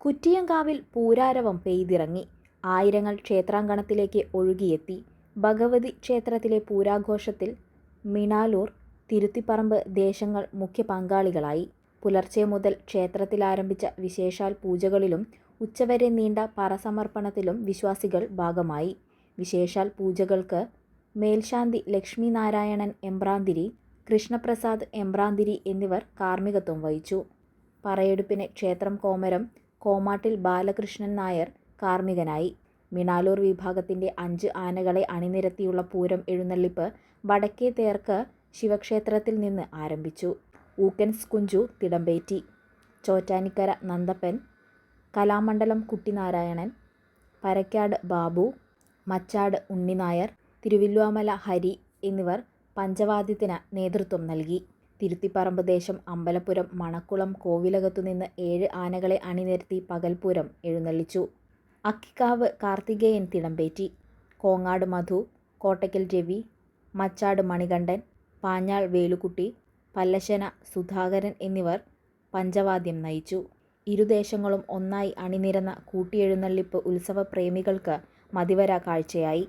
കുറ്റിയങ്കാവിൽ പൂരാരവം പെയ്തിറങ്ങി. ആയിരങ്ങൾ ക്ഷേത്രാങ്കണത്തിലേക്ക് ഒഴുകിയെത്തി. ഭഗവതി ക്ഷേത്രത്തിലെ പൂരാഘോഷത്തിൽ മിണാലൂർ തിരുത്തിപ്പറമ്പ് ദേശങ്ങൾ മുഖ്യ പങ്കാളികളായി. പുലർച്ചെ മുതൽ ക്ഷേത്രത്തിൽ ആരംഭിച്ച വിശേഷാൽ പൂജകളിലും ഉച്ചവരെ നീണ്ട പറസമർപ്പണത്തിലും വിശ്വാസികൾ ഭാഗമായി. വിശേഷാൽ പൂജകൾക്ക് മേൽശാന്തി ലക്ഷ്മിനാരായണൻ എംബ്രാന്തിരി കൃഷ്ണപ്രസാദ് എംബ്രാന്തിരി എന്നിവർ കാർമ്മികത്വം വഹിച്ചു. പറയെടുപ്പിന് ക്ഷേത്രം കോമരം കോമാട്ടിൽ ബാലകൃഷ്ണൻ നായർ കാർമ്മികനായി. മിണാലൂർ വിഭാഗത്തിന്റെ അഞ്ച് ആനകളെ അണിനിരത്തിയുള്ള പൂരം എഴുന്നള്ളിപ്പ് വടക്കേ തേർക്ക് ശിവക്ഷേത്രത്തിൽ നിന്ന് ആരംഭിച്ചു. ഊക്കൻസ് കുഞ്ചു തിടമ്പേറ്റി. ചോറ്റാനിക്കര നന്ദപ്പൻ. കലാമണ്ഡലം കുട്ടിനാരായണൻ. പരക്കാട് ബാബു. മച്ചാട് ഉണ്ണിനായർ. തിരുവില്വാമല ഹരി എന്നിവർ പഞ്ചവാദ്യത്തിന് നേതൃത്വം നൽകി. തിരുത്തിപ്പറമ്പ് ദേശം അമ്പലപ്പുരം മണക്കുളം കോവിലകത്തുനിന്ന് ഏഴ് ആനകളെ അണിനിരത്തി പകൽപൂരം എഴുന്നള്ളിച്ചു. അക്കിക്കാവ് കാർത്തികേയൻ തിടമ്പേറ്റി കോങ്ങാട് മധു കോട്ടയ്ക്കൽ രവി മച്ചാട് മണികണ്ഠൻ പാഞ്ഞാൾ വേലുക്കുട്ടി പല്ലശന സുധാകരൻ എന്നിവർ പഞ്ചവാദ്യം നയിച്ചു. ഇരുദേശങ്ങളും ഒന്നായി അണിനിരന്ന കൂട്ടിയെഴുന്നള്ളിപ്പ് ഉത്സവ പ്രേമികൾക്ക് മതിവര കാഴ്ചയായി.